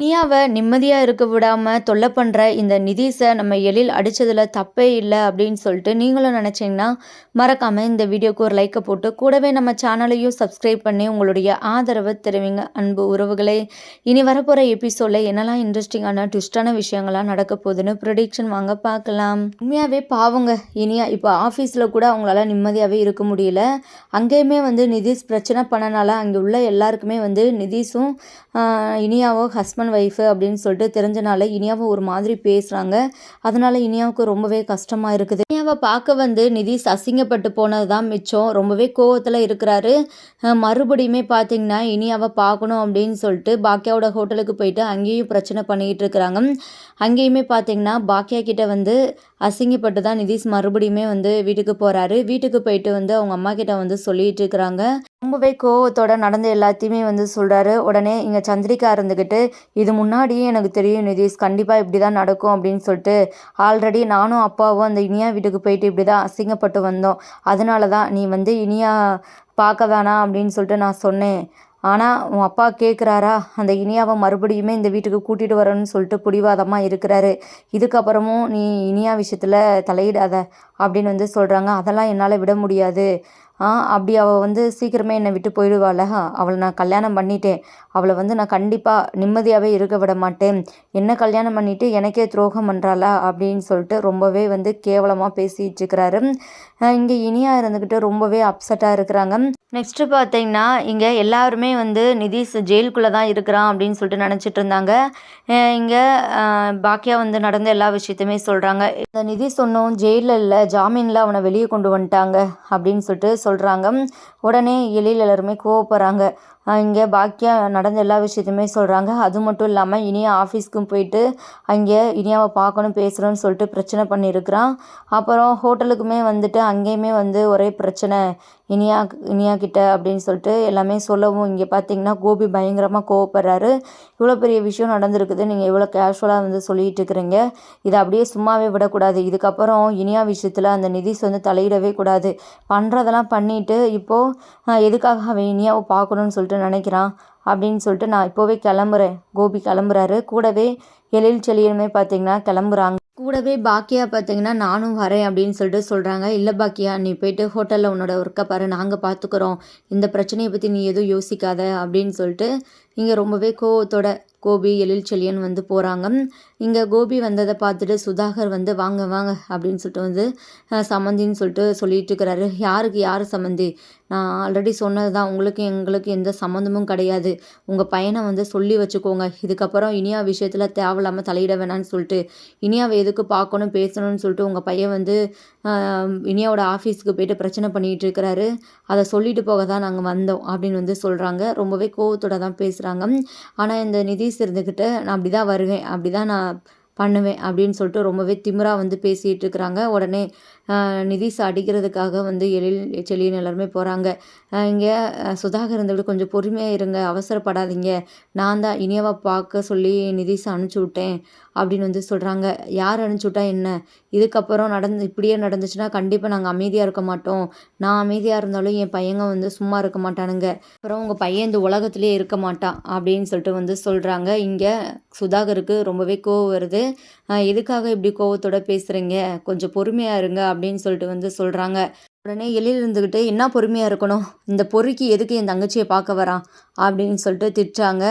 இனியாவை நிம்மதியாக இருக்க விடாமல் தொல்லை பண்ணுற இந்த நிதிஷை நம்ம எழில் அடித்ததில் தப்பே இல்லை அப்படின்னு சொல்லிட்டு நீங்களும் நினச்சிங்கன்னா மறக்காமல் இந்த வீடியோக்கு ஒரு லைக்கை போட்டு கூடவே நம்ம சேனலையும் சப்ஸ்கிரைப் பண்ணி உங்களுடைய ஆதரவை தெரிவிங்க. அன்பு உறவுகளே இனி வரப்போகிற எபிசோடில் என்னெல்லாம் இன்ட்ரெஸ்டிங்கான ட்விஸ்டான விஷயங்கள்லாம் நடக்க போகுதுன்னு ப்ரொடிக்ஷன் வாங்க பார்க்கலாம். உண்மையாகவே பாவங்க. இனியா இப்போ ஆஃபீஸில் கூட அவங்களால நிம்மதியாகவே இருக்க முடியல. அங்கேயுமே வந்து நிதிஷ் பிரச்சனை பண்ணனால அங்கே உள்ள எல்லாருக்குமே வந்து நிதிஷும் இனியாவோ ஹஸ்பண்ட் ஹஸ்பண்ட் ஒய்ஃபு அப்படின்னு சொல்லிட்டு தெரிஞ்சனால இனியாவை ஒரு மாதிரி பேசுகிறாங்க அதனால் இனியாவுக்கு ரொம்பவே கஷ்டமாக இருக்குது. இனியாவை பார்க்க வந்து நிதிஷ் அசிங்கப்பட்டு போனது தான் மிச்சம். ரொம்பவே கோவத்தில் இருக்கிறாரு. மறுபடியுமே பார்த்தீங்கன்னா இனியாவை பார்க்கணும் அப்படின்னு சொல்லிட்டு பாக்கியாவோட ஹோட்டலுக்கு போயிட்டு அங்கேயும் பிரச்சனை பண்ணிக்கிட்டு இருக்கிறாங்க. அங்கேயுமே பார்த்தீங்கன்னா பாக்கியா கிட்ட வந்து அசிங்கப்பட்டு தான் நிதிஷ் மறுபடியுமே வந்து வீட்டுக்கு போகிறாரு வீட்டுக்கு போயிட்டு வந்து அவங்க அம்மா கிட்ட வந்து சொல்லிட்டு இருக்கிறாங்க. ரொம்பவே கோவத்தோட நடந்த எல்லாத்தையுமே வந்து சொல்கிறாரு உடனே இங்கே சந்திரிகா இருந்துக்கிட்டு இது முன்னாடியே எனக்கு தெரியும் நிதிஷ். கண்டிப்பாக இப்படி தான் நடக்கும் அப்படின்னு சொல்லிட்டு ஆல்ரெடி நானும் அப்பாவும் அந்த இனியா வீட்டுக்கு போயிட்டு இப்படி தான் அசிங்கப்பட்டு வந்தோம். அதனால தான் நீ வந்து இனியா பார்க்க வேணாம் அப்படின்னு சொல்லிட்டு நான் சொன்னேன். ஆனால் உன் அப்பா கேட்குறாரா அந்த இனியாவை மறுபடியுமே இந்த வீட்டுக்கு கூட்டிகிட்டு வரணும்னு சொல்லிட்டு பிடிவாதமாக இருக்கிறாரு. இதுக்கப்புறமும் நீ இனியா விஷயத்தில் தலையிடாத அப்படின்னு வந்து சொல்கிறாங்க அதெல்லாம் என்னால் விட முடியாது. அப்படி அவள் வந்து சீக்கிரமே என்னை விட்டு போயிடுவாள். அவளை நான் கல்யாணம் பண்ணிட்டேன். அவளை வந்து நான் கண்டிப்பாக நிம்மதியாகவே இருக்க விட மாட்டேன். என்ன கல்யாணம் பண்ணிவிட்டு எனக்கே துரோகம் பண்ணுறாளா அப்படின்னு சொல்லிட்டு ரொம்பவே வந்து கேவலமாக பேசிகிட்டு இருக்கிறாரு. இங்கே இனியாக இருந்துக்கிட்டு ரொம்பவே அப்செட்டாக இருக்கிறாங்க. நெக்ஸ்ட்டு பார்த்தீங்கன்னா இங்கே எல்லாருமே வந்து நிதிஷ் ஜெயிலுக்குள்ளே தான் இருக்கிறான் அப்படின்னு சொல்லிட்டு நினச்சிட்டு இருந்தாங்க. இங்கே பாக்கியா வந்து நடந்த எல்லா விஷயத்தையுமே சொல்கிறாங்க இந்த நிதி சொன்னோம் ஜெயிலில் இல்லை ஜாமீனில் அவனை வெளியே கொண்டு வந்துட்டாங்க அப்படின்னு சொல்லிட்டு சொல்கிறாங்க உடனே எழில் எல்லாருமே கோவப்படுறாங்க. இங்கே பாக்கியா நடந்த எல்லா விஷயத்தையுமே சொல்கிறாங்க அது மட்டும் இல்லாமல் இனியா ஆஃபீஸ்க்கும் போயிட்டு அங்கே இனியாவை பார்க்கணும் பேசணும்னு சொல்லிட்டு பிரச்சனை பண்ணியிருக்கிறான். அப்புறம் ஹோட்டலுக்குமே வந்துட்டு அங்கேயுமே வந்து ஒரே பிரச்சனை. இனியா இனியா கிட்ட அப்படின்னு சொல்லிட்டு எல்லாமே சொல்லவும் இங்கே பார்த்தீங்கன்னா கோபி பயங்கரமாக கோவப்படுறாரு. இவ்வளோ பெரிய விஷயம் நடந்திருக்குது நீங்கள் இவ்வளோ கேஷுவலாக வந்து சொல்லிகிட்டு இருக்கிறீங்க. இதை அப்படியே சும்மாவே விடக்கூடாது. இதுக்கப்புறம் இனியா விஷயத்தில் அந்த நிதிஷ் வந்து தலையிடவே கூடாது. பண்ணுறதெல்லாம் பண்ணிவிட்டு இப்போது எதுக்காக அவன் இனியாவை பார்க்கணுன்னு சொல்லிட்டு நினைக்கிறான் அப்படின்னு சொல்லிட்டு நான் இப்போவே கிளம்புறேன். கோபி கிளம்புறாரு. கூடவே எழில் செழியனுமே பார்த்தீங்கன்னா கிளம்புறாங்க. கூடவே பாக்கியா பார்த்தீங்கன்னா நானும் வரேன் அப்படின்னு சொல்லிட்டு சொல்கிறாங்க இல்லை பாக்கியா நீ போயிட்டு ஹோட்டலில் உன்னோட ஒர்க்கை பாரு. நாங்கள் பார்த்துக்குறோம் இந்த பிரச்சனையை பற்றி நீ எதுவும் யோசிக்காத அப்படின்னு சொல்லிட்டு இங்கே ரொம்பவே கோவத்தோட கோபி எழில் செழியன் வந்து போகிறாங்க இங்கே கோபி வந்ததை பார்த்துட்டு சுதாகர் வந்து வாங்க வாங்க அப்படின்னு சொல்லிட்டு வந்து சம்மந்தின்னு சொல்லிட்டு சொல்லிட்டு இருக்கிறாரு. யாருக்கு யார் சம்மந்தி நான் ஆல்ரெடி சொன்னது தான் உங்களுக்கு எங்களுக்கு எந்த சம்மந்தமும் கிடையாது. உங்கள் பையனை வந்து சொல்லி வச்சுக்கோங்க. இதுக்கப்புறம் இனியா விஷயத்தில் தேவையில்லாமல் தலையிட வேணான்னு சொல்லிட்டு இனியாவை எதுக்கு பார்க்கணும் பேசணும்னு சொல்லிட்டு உங்கள் பையன் வந்து இனியாவோட ஆஃபீஸ்க்கு போயிட்டு பிரச்சனை பண்ணிகிட்டு இருக்கிறாரு. அதை சொல்லிட்டு போக தான் நாங்கள் வந்தோம் அப்படின்னு வந்து சொல்கிறாங்க ரொம்பவே கோவத்தோட தான் பேசுகிறாங்க ஆனால் இந்த நிதிஷ் இருந்துக்கிட்டு நான் அப்படி தான் வருவேன் அப்படி தான் நான் பண்ணுவேன் அப்படின்னு சொல்லிட்டு ரொம்பவே திமிராக வந்து பேசிகிட்டு இருக்கிறாங்க. உடனே நிதிஷ் அடிக்கிறதுக்காக வந்து எழில் செழியன் எல்லாருமே போகிறாங்க இங்கே சுதாகர் இருந்தபடி கொஞ்சம் பொறுமையாக இருங்க அவசரப்படாதீங்க. நான் தான் இனியாவை பார்க்க சொல்லி நிதிஷை அனுப்பிச்சி விட்டேன். அப்படின்னு வந்து சொல்கிறாங்க யார் அனுப்பிச்சுட்டா என்ன? இதுக்கப்புறம் நடந்து இப்படியே நடந்துச்சுன்னா கண்டிப்பாக நாங்கள் அமைதியாக இருக்க மாட்டோம். நான் அமைதியாக இருந்தாலும் என் பையங்க வந்து சும்மா இருக்க மாட்டானுங்க. அப்புறம் உங்கள் பையன் இந்த உலகத்துலேயே இருக்க மாட்டான் அப்படின்னு சொல்லிட்டு வந்து சொல்கிறாங்க இங்கே சுதாகருக்கு ரொம்பவே கோவம் வருது. எதுக்காக இப்படி கோவத்தோட பேசுகிறீங்க கொஞ்சம் பொறுமையாக இருங்க அப்படின்னு சொல்லிட்டு வந்து சொல்கிறாங்க உடனே எழில் இருந்துக்கிட்டு என்ன பொறுமையாக இருக்கணும்? இந்த பொறுக்கி எதுக்கு என் தங்கச்சியை பார்க்க வரான் அப்படின்னு சொல்லிட்டு திட்டாங்க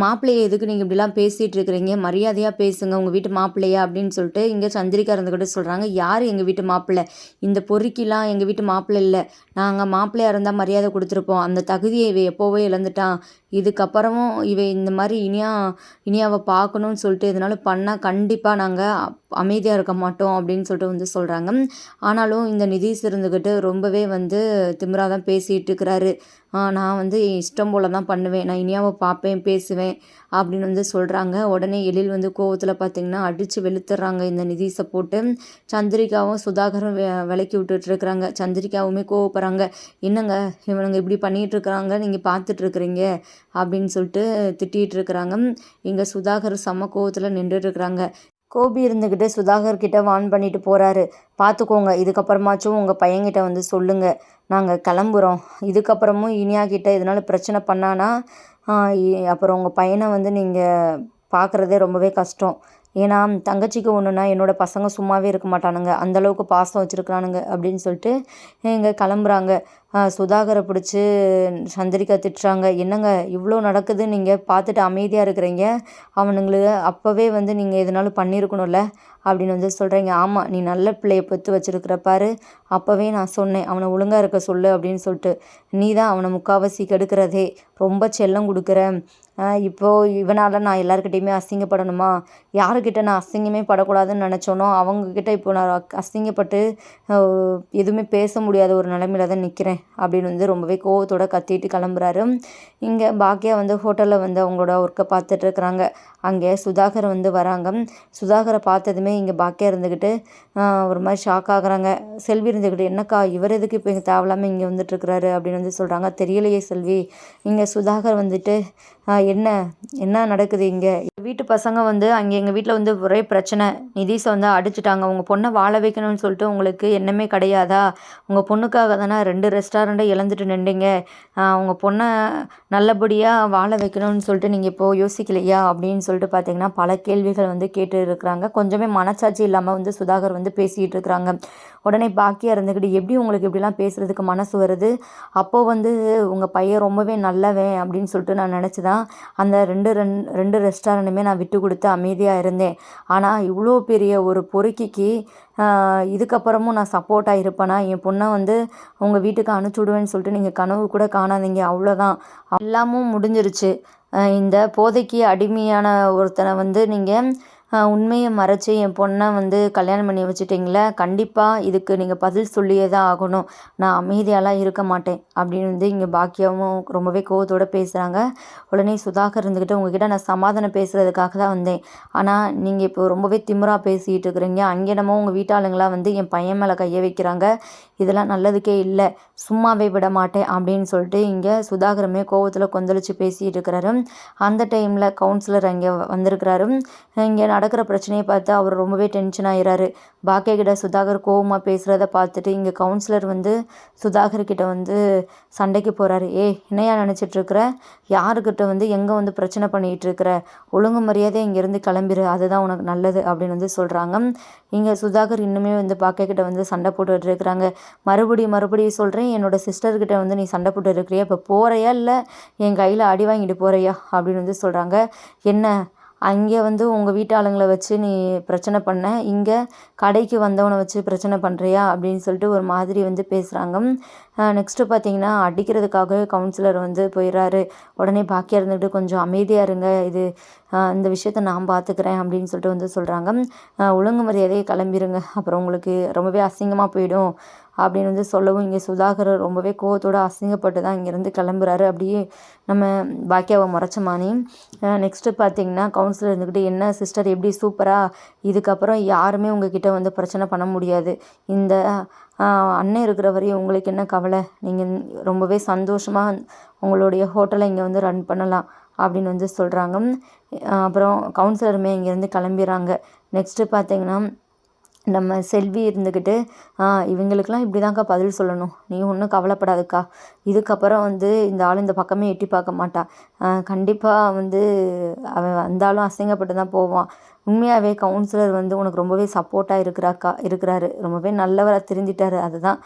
மாப்பிள்ளையை எதுக்கு நீங்கள் இப்படிலாம் பேசிகிட்டு இருக்கிறீங்க? மரியாதையாக பேசுங்க. உங்கள் வீட்டு மாப்பிள்ளையா? அப்படின்னு சொல்லிட்டு இங்கே சந்திரிக்கா இருந்துக்கிட்டு சொல்கிறாங்க யார் எங்கள் வீட்டு மாப்பிள்ளை? இந்த பொறுக்கிலாம் எங்கள் வீட்டு மாப்பிள்ளை இல்லை. நாங்கள் மாப்பிள்ளையாக இருந்தால் மரியாதை கொடுத்துருப்போம். அந்த தகுதியை எப்போவே இழந்துட்டான். இதுக்கப்புறமும் இவ இந்த மாதிரி இனியா இனியாவை பார்க்கணும்னு சொல்லிட்டு எதுனாலும் பண்ணால் கண்டிப்பாக நாங்கள் அமைதியாக இருக்க மாட்டோம் அப்படின்னு சொல்லிட்டு வந்து சொல்கிறாங்க ஆனாலும் இந்த நிதிஷ் இருந்துக்கிட்டு ரொம்பவே வந்து திமிராக தான் பேசிகிட்டு இருக்கிறாரு. நான் வந்து இஷ்டம் போல் தான் பண்ணுவேன். நான் இனியாவை பார்ப்பேன் பேசுவேன். அப்படின்னு வந்து சொல்கிறாங்க உடனே எழில் வந்து கோவத்தில் பார்த்திங்கன்னா அடித்து வெளுத்துடுறாங்க இந்த நிதிஷை போட்டு சந்திரிகாவும் சுதாகரும் விலக்கி விட்டுட்ருக்குறாங்க. சந்திரிகாவுமே கோவப்படுறாங்க. என்னங்க இவனுங்க இப்படி பண்ணிகிட்ருக்குறாங்க நீங்கள் பார்த்துட்ருக்குறீங்க அப்படின்னு சொல்லிட்டு திட்டிகிட்டு இருக்கிறாங்க இங்கே சுதாகர் செம்ம கோவத்தில் நின்றுட்டுருக்குறாங்க கோபி இருந்துக்கிட்டு சுதாகர் கிட்ட வான் பண்ணிட்டு போகிறாரு பார்த்துக்கோங்க இதுக்கப்புறமாச்சும் உங்கள் பையன்கிட்ட வந்து சொல்லுங்கள் நாங்கள் கிளம்புறோம். இதுக்கப்புறமும் இனியா கிட்ட இதனால் பிரச்சனை பண்ணானா அப்புறம் உங்கள் பையனை வந்து நீங்கள் பார்க்குறதே ரொம்பவே கஷ்டம். ஏன்னா தங்கச்சிக்கு ஒன்றுனா என்னோடய பசங்க சும்மாவே இருக்க மாட்டானுங்க. அந்தளவுக்கு பாசம் வச்சுருக்குறானுங்க அப்படின்னு சொல்லிட்டு இங்கே கிளம்புறாங்க. சுதாகரை பிடிச்சி சந்திரிக்கா திட்டுறாங்க. என்னங்க இவ்வளோ நடக்குது? நீங்கள் பார்த்துட்டு அமைதியாக இருக்கிறீங்க. அவனுங்களுக்கு அப்போவே வந்து நீங்கள் எதுனாலும் பண்ணியிருக்கணும்ல அப்படின்னு வந்து சொல்கிறீங்க ஆமாம் நீ நல்ல பிள்ளையை பெற்று வச்சுருக்கிற பாரு. அப்போவே நான் சொன்னேன் அவனை ஒழுங்காக இருக்க சொல்லு அப்படின்னு சொல்லிட்டு. நீ தான் அவனை முக்கால்வாசி கெடுக்கிறதே ரொம்ப செல்லம் கொடுக்குற. இப்போது இவனால் நான் எல்லாருக்கிட்டேயுமே அசிங்கப்படணுமா? யாருக்கிட்ட நான் அசிங்கமே படக்கூடாதுன்னு நினச்சோனோ அவங்கக்கிட்ட இப்போ நான் அசிங்கப்பட்டு எதுவுமே பேச முடியாத ஒரு நிலமையில தான் நிற்கிறேன் அப்படின்னு வந்து ரொம்பவே கோவத்தோட கத்திட்டு கிளம்புறாரு. இங்கே பாக்கியா வந்து ஹோட்டலில் வந்து அவங்களோட ஒர்க்கை பார்த்துட்டு இருக்கிறாங்க. அங்கே சுதாகர் வந்து வராங்க. சுதாகரை பார்த்ததுமே இங்கே பாக்கியா இருந்துக்கிட்டு ஒரு மாதிரி ஷாக் ஆகுறாங்க. செல்வி இருந்துக்கிட்டு என்னக்கா இவர் எதுக்கு இப்போ இங்கே தேவையில்லாமல் இங்கே வந்துட்டுருக்குறாரு அப்படின்னு வந்து சொல்கிறாங்க தெரியலையே செல்வி. இங்கே சுதாகர் வந்துட்டு என்ன? என்ன நடக்குது இங்கே? வீட்டு பசங்க வந்து அங்கே எங்கள் வீட்டில் வந்து ஒரே பிரச்சனை. நிதிஷை வந்து அடிச்சிட்டாங்க. உங்கள் பொண்ணை வாழ வைக்கணும்னு சொல்லிட்டு உங்களுக்கு எண்ணமே கிடையாதா? உங்கள் பொண்ணுக்காக தானே ரெண்டு ரெஸ்டாரண்ட்டை இழந்துட்டு நின்றீங்க. உங்கள் பொண்ணை நல்லபடியாக வாழ வைக்கணும்னு சொல்லிட்டு நீங்கள் இப்போது யோசிக்கலையா? அப்படின்னு சொல்லிட்டு பார்த்தீங்கன்னா பல கேள்விகள் வந்து கேட்டு இருக்கிறாங்க. கொஞ்சமே மனசாட்சி இல்லாமல் வந்து சுதாகர் வந்து பேசிகிட்டு இருக்கிறாங்க. உடனே பாக்கியாக இருந்துக்கிட்டு எப்படி உங்களுக்கு இப்படிலாம் பேசுகிறதுக்கு மனசு வருது? அப்போது வந்து உங்கள் பையன் ரொம்பவே நல்லவன் அப்படின்னு சொல்லிட்டு நான் நினச்சி தான் அந்த ரெண்டு ரெண் ரெண்டு ரெஸ்டாரண்ட்டுமே நான் விட்டு கொடுத்து அமைதியாக இருந்தேன். ஆனால் இவ்வளோ பெரிய ஒரு பொறுக்கிக்கு இதுக்கப்புறமும் நான் சப்போர்ட்டாக இருப்பேனா? என் பொண்ணை வந்து உங்கள் வீட்டுக்கு அனுப்பிச்சுடுவேன்னு சொல்லிட்டு நீங்கள் கனவு கூட காணாதீங்க அவ்வளோதான் எல்லாமும் முடிஞ்சிருச்சு. இந்த போதைக்கு அடிமையான ஒருத்தனை வந்து நீங்கள் உண்மையை மறைச்சி என் பொண்ணை வந்து கல்யாணம் பண்ணி வச்சுட்டிங்களே கண்டிப்பாக இதுக்கு நீங்கள் பதில் சொல்லியே தான் ஆகணும். நான் அமைதியாலாம் இருக்க மாட்டேன் அப்படின்னு வந்து இங்கே பாக்கியாவும் ரொம்பவே கோவத்தோடு பேசுகிறாங்க உடனே சுதாகர் இருந்துக்கிட்டு உங்ககிட்ட நான் சமாதானம் பேசுகிறதுக்காக தான் வந்தேன். ஆனால் நீங்கள் இப்போ ரொம்பவே திமுறாக பேசிகிட்டு இருக்கிறீங்க. அங்கே நம்ம உங்கள் வீட்டாளுங்களாம் வந்து என் பையன் மேலே கையை வைக்கிறாங்க. இதெல்லாம் நல்லதுக்கே இல்லை. சும்மாவே விட மாட்டேன் அப்படின்னு சொல்லிட்டு இங்கே சுதாகரமே கோவத்தில் கொந்தளிச்சு பேசிகிட்டு இருக்கிறாரு. அந்த டைமில் கவுன்சிலர் அங்கே வந்திருக்கிறாரு. இங்கே நடக்கிற பிரச்சனையை பார்த்து அவர் ரொம்பவே டென்ஷன் ஆகிறாரு பாக்கிய கிட்ட சுதாகர் கோவமாக பேசுகிறத பார்த்துட்டு இங்கே கவுன்சிலர் வந்து சுதாகர் கிட்ட வந்து சண்டைக்கு போகிறாரு ஏ என்னையா நினச்சிட்ருக்குற யாருக்கிட்ட வந்து எங்கே வந்து பிரச்சனை பண்ணிகிட்டு இருக்கிற? ஒழுங்கு மரியாதை இங்கேருந்து கிளம்பிடு அதுதான் உனக்கு நல்லது அப்படின்னு வந்து சொல்கிறாங்க இங்கே சுதாகர் இன்னுமே வந்து பாக்கிய கிட்ட வந்து சண்டை போட்டுட்டு இருக்கிறாங்க. மறுபடியும் மறுபடியும் சொல்கிறேன் என்னோடய சிஸ்டர்கிட்ட வந்து நீ சண்டை போட்டு இருக்கிறியா? இப்போ போகிறையா இல்லை? என் கையில் அடி வாங்கிட்டு போகிறையா அப்படின்னு வந்து சொல்கிறாங்க என்ன? அங்கே வந்து உங்கள் வீட்டாளுங்களை வச்சு நீ பிரச்சனை பண்ண. இங்கே கடைக்கு வந்தவனை வச்சு பிரச்சனை பண்ணுறியா அப்படின்னு சொல்லிட்டு ஒரு மாதிரி வந்து பேசுகிறாங்க நெக்ஸ்ட்டு பார்த்தீங்கன்னா அடிக்கிறதுக்காகவே கவுன்சிலர் வந்து போயிடுறாரு உடனே பாக்கியாக இருந்துக்கிட்டு கொஞ்சம் அமைதியாக இருங்க. இது இந்த விஷயத்த நான் பார்த்துக்கிறேன் அப்படின்னு சொல்லிட்டு வந்து சொல்கிறாங்க ஒழுங்கு மரியாதையை கிளம்பிடுங்க அப்புறம் உங்களுக்கு ரொம்பவே அசிங்கமாக போயிடும் அப்படின்னு வந்து சொல்லவும் இங்கே சுதாகர் ரொம்பவே கோவத்தோடு அசிங்கப்பட்டு தான் இங்கேருந்து கிளம்புறாரு. அப்படியே நம்ம பாக்கியாவை முறைச்சமானி நெக்ஸ்ட்டு பார்த்தீங்கன்னா கவுன்சிலர் இருந்துக்கிட்டு என்ன சிஸ்டர் எப்படி சூப்பராக இதுக்கப்புறம் யாருமே உங்ககிட்ட வந்து பிரச்சனை பண்ண முடியாது. இந்த அண்ணன் இருக்கிற வரையும் உங்களுக்கு என்ன கவலை? நீங்கள் ரொம்பவே சந்தோஷமாக உங்களுடைய ஹோட்டலை இங்கே வந்து ரன் பண்ணலாம் அப்படின்னு வந்து சொல்கிறாங்க அப்புறம் கவுன்சிலருமே இங்கேருந்து கிளம்பிடுறாங்க. நெக்ஸ்ட்டு பார்த்தீங்கன்னா நம்ம செல்வி இருந்துக்கிட்டு இவங்களுக்கெல்லாம் இப்படி தான்க்கா பதில் சொல்லணும். நீ ஒன்றும் கவலைப்படாதுக்கா. இதுக்கப்புறம் வந்து இந்த ஆள் இந்த பக்கமே எட்டி பார்க்க மாட்டா. கண்டிப்பாக வந்து அவன் வந்தாலும் அசிங்கப்பட்டு தான் போவான். உண்மையாகவே கவுன்சிலர் வந்து உனக்கு ரொம்பவே சப்போர்ட்டாக இருக்கிறாக்கா இருக்கிறாரு. ரொம்பவே நல்லவராக திருந்திட்டார் அதுதான்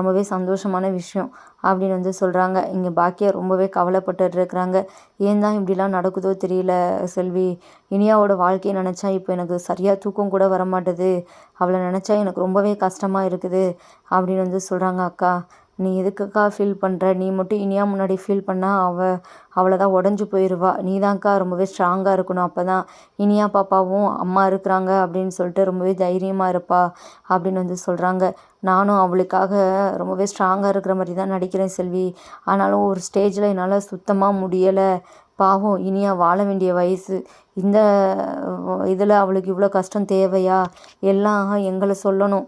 ரொம்பவே சந்தோஷமான விஷயம் அப்படின்னு வந்து சொல்கிறாங்க இங்கே பாக்கியா ரொம்பவே கவலைப்பட்டு இருக்கிறாங்க. ஏன் தான் இப்படிலாம் நடக்குதோ தெரியல செல்வி. இனியாவோட வாழ்க்கையை நினச்சா இப்போ எனக்கு சரியாக தூக்கம் கூட வர மாட்டுது அவளை நினச்சா எனக்கு ரொம்பவே கஷ்டமாக இருக்குது அப்படின்னு வந்து சொல்கிறாங்க அக்கா. நீ எதுக்குக்கா ஃபீல் பண்ணுற நீ மட்டும் இனியா முன்னாடி ஃபீல் பண்ணால் அவள் அவளை தான் உடஞ்சி போயிடுவா நீ தான்க்கா ரொம்பவே ஸ்ட்ராங்காக இருக்கணும் அப்போ தான் இனியா பாப்பாவும் அம்மா இருக்கிறாங்க அப்படின்னு சொல்லிட்டு ரொம்பவே தைரியமாக இருப்பா அப்படின்னு வந்து சொல்கிறாங்க நானும் அவளுக்காக ரொம்பவே ஸ்ட்ராங்காக இருக்கிற மாதிரி தான் நடிக்கிறேன் செல்வி. ஆனாலும் ஒரு ஸ்டேஜில் என்னால் சுத்தமாக முடியலை. பாவம் இனியா வாழ வேண்டிய வயசு. இந்த இதில் அவளுக்கு இவ்வளோ கஷ்டம் தேவையா? எல்லாம் எங்களை சொல்லணும்.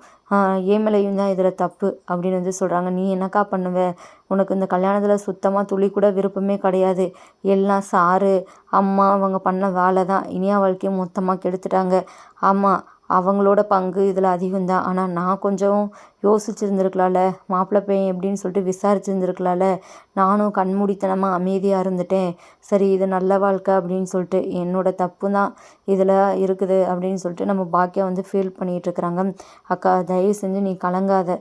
ஏன் மேலேயும் தான் இதில் தப்பு அப்படின்னு வந்து சொல்கிறாங்க நீ என்னக்கா பண்ணுவ? உனக்கு இந்த கல்யாணத்தில் சுத்தமாக துளி கூட விருப்பமே கிடையாது. எல்லாம் சாரு அம்மா அவங்க பண்ண வேலை தான் இனியா வாழ்க்கையை மொத்தமாக கெடுத்துட்டாங்க. ஆமாம் அவங்களோட பங்கு இதில் அதிகம்தான். ஆனால் நான் கொஞ்சம் யோசிச்சிருந்துருக்கலாம்ல. மாப்பிள்ளை பையன் எப்படின்னு சொல்லிட்டு விசாரிச்சிருந்துருக்கலாம்ல. நானும் கண்மூடித்தனமாக அமைதியாக இருந்துட்டேன். சரி இது நல்ல வாழ்க்கை அப்படின்னு சொல்லிட்டு என்னோட தப்பு தான் இதில் இருக்குது அப்படின்னு சொல்லிட்டு நம்ம பாக்கியா வந்து ஃபீல் பண்ணிகிட்ருக்குறாங்க. அக்கா தயவு செஞ்சு நீ கலங்காத.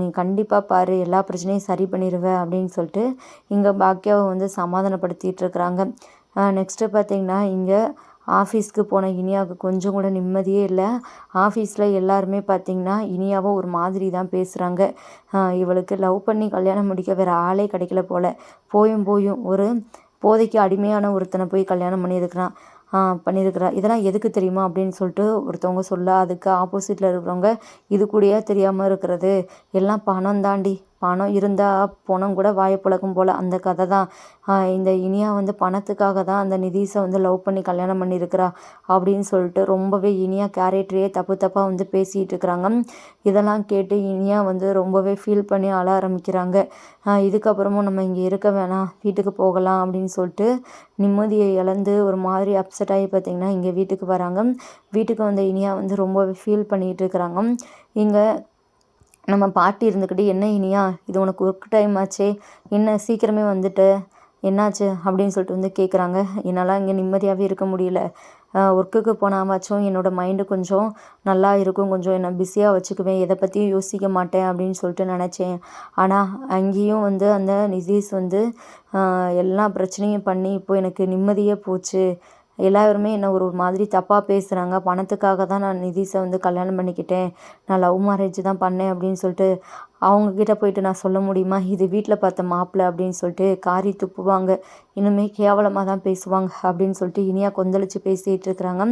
நீ கண்டிப்பாக பாரு. எல்லா பிரச்சனையும் சரி பண்ணிடுவ அப்படின்னு சொல்லிட்டு இங்கே பாக்கியாவை வந்து சமாதானப்படுத்திகிட்டு இருக்கிறாங்க நெக்ஸ்ட்டு பார்த்தீங்கன்னா இங்கே ஆஃபீஸ்க்கு போன இனியாவுக்கு கொஞ்சம் கூட நிம்மதியே இல்லை. ஆஃபீஸில் எல்லாருமே பார்த்திங்கன்னா இனியாவை ஒரு மாதிரி தான் பேசுகிறாங்க இவளுக்கு லவ் பண்ணி கல்யாணம் முடிக்க வேறு ஆளே கிடைக்கல போல். போயும் போயும் ஒரு போதைக்கு அடிமையான ஒருத்தனை போய் கல்யாணம் பண்ணியிருக்கிறான். பண்ணியிருக்கிறா இதெல்லாம் எதுக்கு தெரியுமா அப்படின்னு சொல்லிட்டு ஒருத்தவங்க சொல்ல அதுக்கு ஆப்போசிட்டில் இருக்கிறவங்க இது கூடயே தெரியாமல் இருக்கிறது? எல்லாம் பணம் தாண்டி. பணம் இருந்தால் பணம் கூட வாயை பிளக்கும் போல் அந்த கதை தான் இந்த இனியா வந்து பணத்துக்காக தான் அந்த நிதிஷை வந்து லவ் பண்ணி கல்யாணம் பண்ணியிருக்கிறா அப்படின்னு சொல்லிட்டு ரொம்பவே இனியா கேரக்டரையே தப்பு தப்பாக வந்து பேசிகிட்டு இருக்கிறாங்க. இதெல்லாம் கேட்டு இனியா வந்து ரொம்பவே ஃபீல் பண்ணி அழ ஆரம்பிக்கிறாங்க. இதுக்கப்புறமும் நம்ம இங்கே இருக்க வேணாம் வீட்டுக்கு போகலாம் அப்படின்னு சொல்லிட்டு நிம்மதியை இழந்து ஒரு மாதிரி அப்செட் ஆகி பார்த்திங்கன்னா இங்கே வீட்டுக்கு வராங்க. வீட்டுக்கு வந்த இனியா வந்து ரொம்பவே ஃபீல் பண்ணிகிட்டு இருக்கிறாங்க. இங்கே நம்ம பாட்டி இருந்துக்கிட்டு என்ன இனியா? இது உனக்கு ஒர்க் டைம் ஆச்சே. என்ன சீக்கிரமே வந்துட்டு. என்னாச்சு? அப்படின்னு சொல்லிட்டு வந்து கேட்குறாங்க என்னால் இங்கே நிம்மதியாகவே இருக்க முடியல. ஒர்க்குக்கு போனாமாச்சும் என்னோடய மைண்டு கொஞ்சம் நல்லா இருக்கும். கொஞ்சம் என்னை பிஸியாக வச்சுக்குவேன். எதை பற்றியும் யோசிக்க மாட்டேன் அப்படின்னு சொல்லிட்டு நினச்சேன். ஆனால் அங்கேயும் வந்து அந்த நிசீஸ் வந்து எல்லா பிரச்சனையும் பண்ணி இப்போ எனக்கு நிம்மதியே போச்சு. எல்லாருமே என்னை ஒரு மாதிரி தப்பாக பேசுகிறாங்க பணத்துக்காக தான் நான் நிதிஷை வந்து கல்யாணம் பண்ணிக்கிட்டேன். நான் லவ் மேரேஜ் தான் பண்ணேன் அப்படின்னு சொல்லிட்டு அவங்கக்கிட்ட போயிட்டு நான் சொல்ல முடியுமா? இது வீட்டில் பார்த்த மாப்பிள்ளை அப்படின்னு சொல்லிட்டு காரி துப்புவாங்க. இன்னுமே கேவலமாக தான் பேசுவாங்க அப்படின்னு சொல்லிட்டு இனியா கொந்தளிச்சு பேசிகிட்டு இருக்கிறாங்க.